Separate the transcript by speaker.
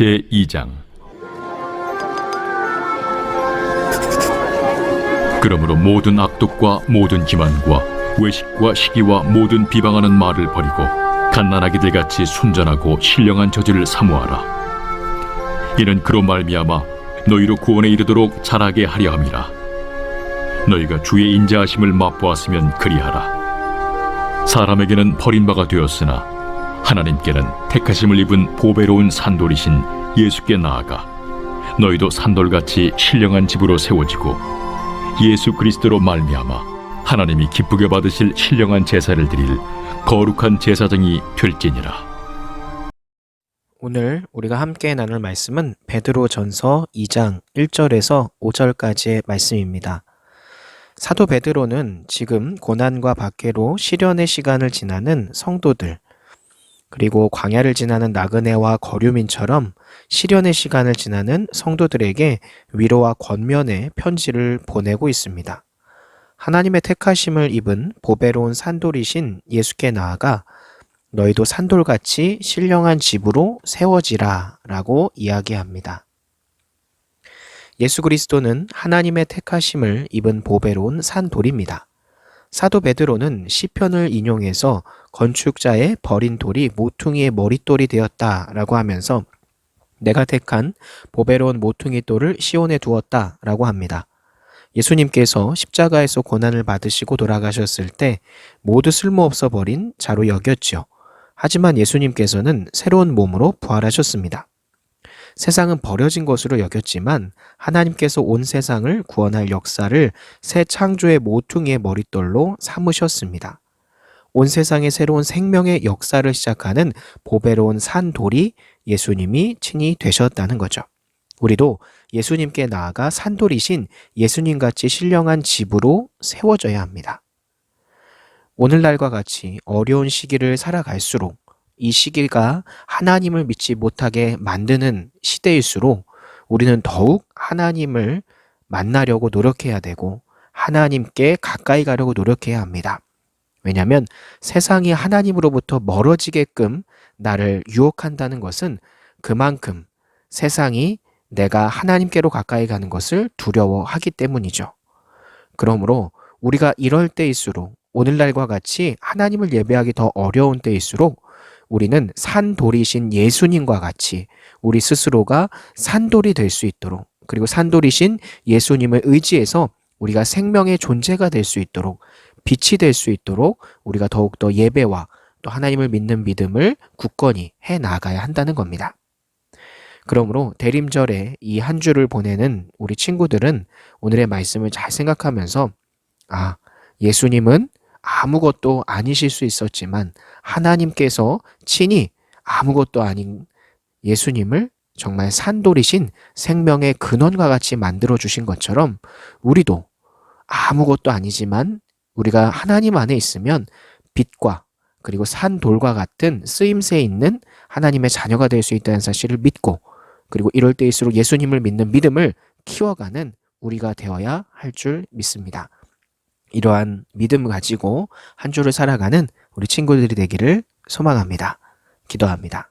Speaker 1: 제2장. 그러므로 모든 악독과 모든 기만과 외식과 시기와 모든 비방하는 말을 버리고 갓난아기들 같이 순전하고 신령한 저지를 사모하라. 이는 그로 말미암아 너희로 구원에 이르도록 자라게 하려 함이라. 너희가 주의 인자하심을 맛보았으면 그리하라. 사람에게는 버림바가 되었으나 하나님께는 택하심을 입은 보배로운 산돌이신 예수께 나아가 너희도 산돌같이 신령한 집으로 세워지고 예수 그리스도로 말미암아 하나님이 기쁘게 받으실 신령한 제사를 드릴 거룩한 제사장이 될지니라
Speaker 2: 오늘 우리가 함께 나눌 말씀은 베드로 전서 2장 1절에서 5절까지의 말씀입니다. 사도 베드로는 지금 고난과 박해로 시련의 시간을 지나는 성도들, 그리고 광야를 지나는 나그네와 거류민처럼 시련의 시간을 지나는 성도들에게 위로와 권면의 편지를 보내고 있습니다. 하나님의 택하심을 입은 보배로운 산돌이신 예수께 나아가 너희도 산돌같이 신령한 집으로 세워지라 라고 이야기합니다. 예수 그리스도는 하나님의 택하심을 입은 보배로운 산돌입니다. 사도 베드로는 시편을 인용해서 건축자의 버린 돌이 모퉁이의 머릿돌이 되었다라고 하면서 내가 택한 보배로운 모퉁이 돌을 시온에 두었다라고 합니다. 예수님께서 십자가에서 고난을 받으시고 돌아가셨을 때 모두 쓸모없어 버린 자로 여겼지요. 하지만 예수님께서는 새로운 몸으로 부활하셨습니다. 세상은 버려진 것으로 여겼지만 하나님께서 온 세상을 구원할 역사를 새 창조의 모퉁이의 머릿돌로 삼으셨습니다. 온 세상의 새로운 생명의 역사를 시작하는 보배로운 산돌이 예수님이 친히 되셨다는 거죠. 우리도 예수님께 나아가 산돌이신 예수님같이 신령한 집으로 세워져야 합니다. 오늘날과 같이 어려운 시기를 살아갈수록 이 시기가 하나님을 믿지 못하게 만드는 시대일수록 우리는 더욱 하나님을 만나려고 노력해야 되고 하나님께 가까이 가려고 노력해야 합니다. 왜냐하면 세상이 하나님으로부터 멀어지게끔 나를 유혹한다는 것은 그만큼 세상이 내가 하나님께로 가까이 가는 것을 두려워하기 때문이죠. 그러므로 우리가 이럴 때일수록 오늘날과 같이 하나님을 예배하기 더 어려운 때일수록 우리는 산돌이신 예수님과 같이 우리 스스로가 산돌이 될 수 있도록 그리고 산돌이신 예수님을 의지해서 우리가 생명의 존재가 될 수 있도록 빛이 될 수 있도록 우리가 더욱더 예배와 또 하나님을 믿는 믿음을 굳건히 해 나가야 한다는 겁니다. 그러므로 대림절에 이 한 주를 보내는 우리 친구들은 오늘의 말씀을 잘 생각하면서 아, 예수님은 아무것도 아니실 수 있었지만 하나님께서 친히 아무것도 아닌 예수님을 정말 산돌이신 생명의 근원과 같이 만들어 주신 것처럼 우리도 아무것도 아니지만 우리가 하나님 안에 있으면 빛과 그리고 산돌과 같은 쓰임새 있는 하나님의 자녀가 될 수 있다는 사실을 믿고 그리고 이럴 때일수록 예수님을 믿는 믿음을 키워가는 우리가 되어야 할 줄 믿습니다. 이러한 믿음 가지고 한 주를 살아가는 우리 친구들이 되기를 소망합니다. 기도합니다.